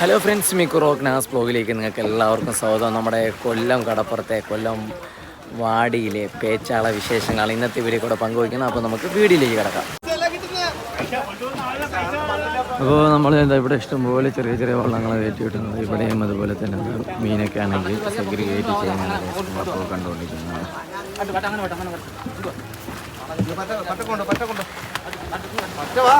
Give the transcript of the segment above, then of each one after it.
Hello friends മീ റോക്ക് നാസ് ബ്ലോഗിലേക്ക് നിങ്ങൾക്ക് എല്ലാവർക്കും സ്വാഗതം. നമ്മുടെ കൊല്ലം കടപ്പുറത്തെ കൊല്ലം വാടിയിലെ പേച്ചാള വിശേഷങ്ങൾ ഇന്നത്തെ ഇവരെ കൂടെ പങ്കുവയ്ക്കുന്നത് അപ്പോൾ നമുക്ക് വീഡിയോയിലേക്ക് കിടക്കാം. അപ്പോൾ നമ്മൾ എന്താ ഇവിടെ ഇഷ്ടംപോലെ ചെറിയ ചെറിയ വള്ളങ്ങൾ വിട്ടുന്നത് ഇവിടെയും അതുപോലെ തന്നെ മീനൊക്കെ ആണെങ്കിൽ സെഗ്രിഗേറ്റ് ചെയ്യുന്ന അപ്പോൾ കണ്ടുകൊണ്ടിരിക്കുന്നതാണ് തീർന്നില്ലേ ബംഗാളിയാ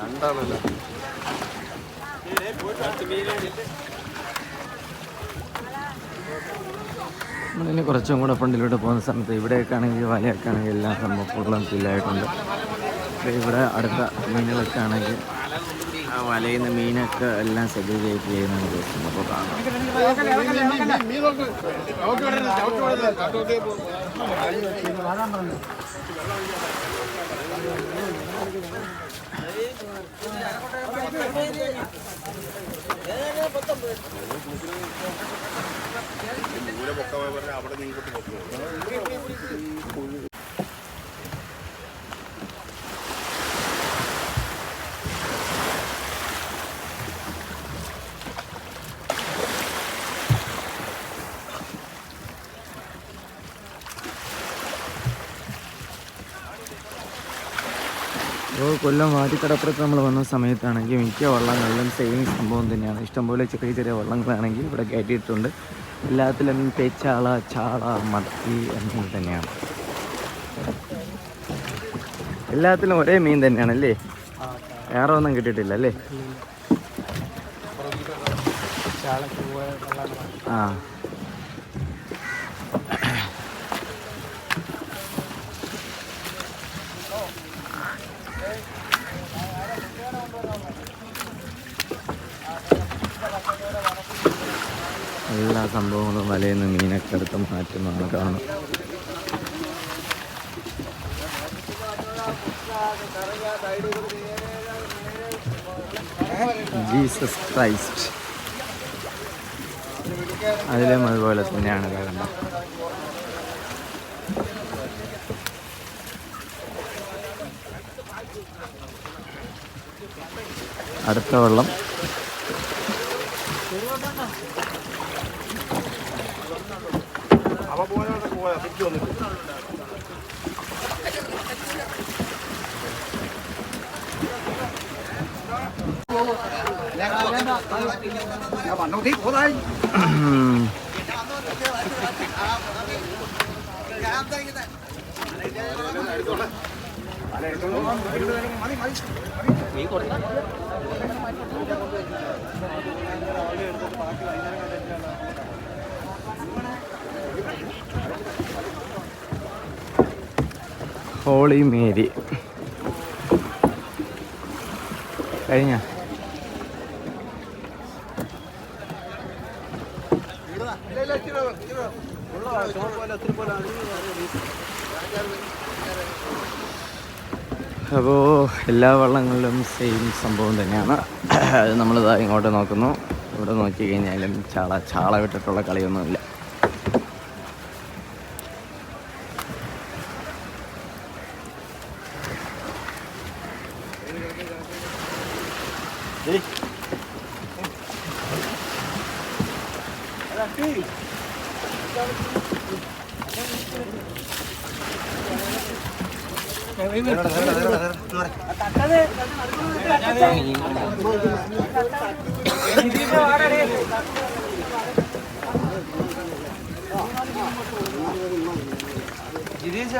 രണ്ടാളല്ലേ? നമ്മളിനി കുറച്ചും കൂടെ ഫ്രണ്ടിലൂടെ പോകുന്ന സമയത്ത് ഇവിടെയൊക്കെ ആണെങ്കിൽ വലയൊക്കെ ആണെങ്കിൽ എല്ലാം സംഭവം ഫുള്ളും ഫില്ലായിട്ടുണ്ട് ഇവിടെ അടുത്ത മീനുകളൊക്കെ ആണെങ്കിൽ നിന്ന് മീനൊക്കെ എല്ലാം സെഗ്രിഗേറ്റ് ചെയ്യുന്ന ദിവസം അപ്പോൾ കാണാം. അപ്പോൾ കൊല്ലം വാതിക്കടപ്പുറത്ത് നമ്മൾ വന്ന സമയത്താണെങ്കിൽ മിക്ക വള്ളങ്ങളിലും സെയിം സംഭവം തന്നെയാണ്. ഇഷ്ടംപോലെ ചെറിയ ചെറിയ വള്ളങ്ങളാണെങ്കിൽ ഇവിടെ കയറ്റിയിട്ടുണ്ട്. എല്ലാത്തിലും പേച്ചാള ചാള മത്തി എന്നിവ തന്നെയാണ്. എല്ലാത്തിലും ഒരേ മീൻ തന്നെയാണല്ലേ? വേറെ ഒന്നും കിട്ടിയിട്ടില്ല അല്ലേ? ആ. എല്ലാ സംഭവങ്ങളും വലയിൽ നിന്ന് മീനൊക്കെ എടുത്ത് മാറ്റുന്നതാണ് കാണും ജീസസ് ക്രൈസ്റ്റ്. അതിലും അതുപോലെ തന്നെയാണ് കാരണം അടുത്ത വെള്ളം. അവ പോയാൽ പോയാ തിരിച്ചു വന്നിട്ട് ഉം. Holy Mary. കഴിഞ്ഞ? അപ്പോൾ എല്ലാ വള്ളങ്ങളിലും സെയിം സംഭവം തന്നെയാണ്. അത് നമ്മളിതാ ഇങ്ങോട്ട് നോക്കുന്നു. ഇവിടെ നോക്കി കഴിഞ്ഞാലും ചാള ചാള വിട്ടിട്ടുള്ള കളിയൊന്നുമില്ല. ജിതീഷ.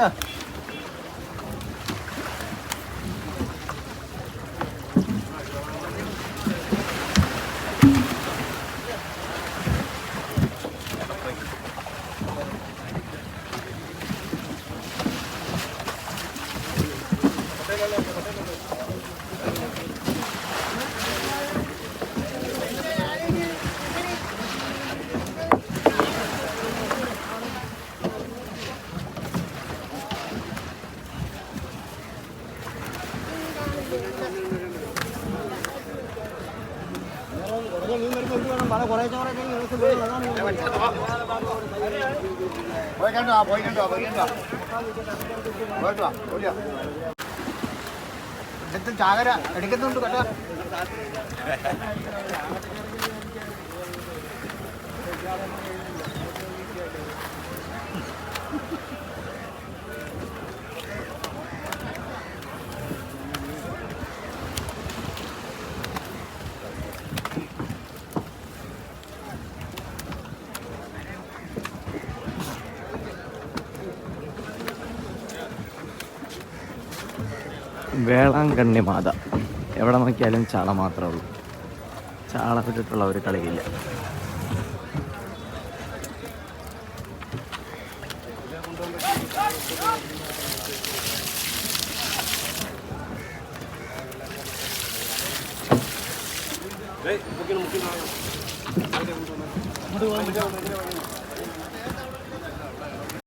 പോയിക്കണ്ടോ പോയിക്കണ്ടോ പോയിക്കണ്ടോ പോയിട്ടോ ഓടിയോ ഇന്നത്തെ ചാകര എടുക്കുന്നുണ്ട് കേട്ടോ. വേളാങ്കണ്ണി മാത എവിടെ നോക്കിയാലും ചാള മാത്രമേ ഉള്ളൂ. ചാള വിട്ടിട്ടുള്ള ഒരു കളിയില്ല.